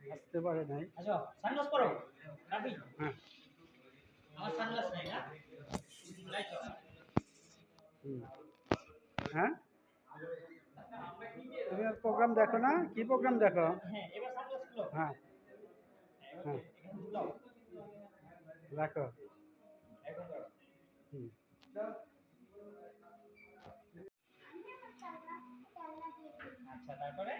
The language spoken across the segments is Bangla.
আসতে পারে নাই। আচ্ছা সানগ্লাস পরো। রাবি? হ্যাঁ। আমার সানগ্লাস নাই না? লাইট হুম। হ্যাঁ? তুমি প্রোগ্রাম দেখো না? কি প্রোগ্রাম দেখো? হ্যাঁ এবার সানগ্লাস খুলো। হ্যাঁ। হ্যাঁ। রাখো। আচ্ছা তারপরে?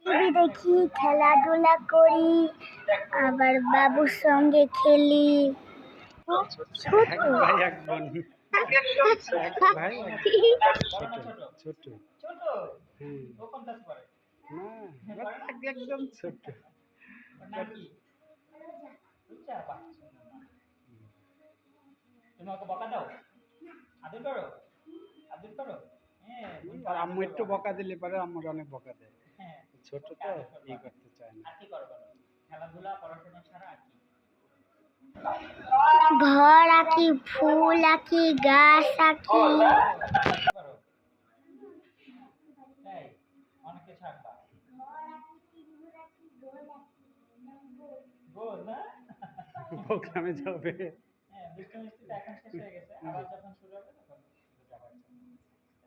টিভি দেখি খেলাধুলা করি আবার বাবুর সঙ্গে খেলি। ছোট। একদম ছোট। তুমি বকা দাও? আদর করো? আদর করো? হ্যাঁ আম্মু একটু বকা দিলে পরে আম্মুর অনেক বকা দেয়। হ্যাঁ ছোট তো ই করতে চায় না। আর কি করো বলো? খেলাধুলা পড়াশোনা ছাড়া আর কি? ঘর আঁকি ফুল আঁকি গাছ আঁকি। অনেক গোল না? যাবে। মিষ্টি এখন শেষ হয়ে গেছে আবার যখন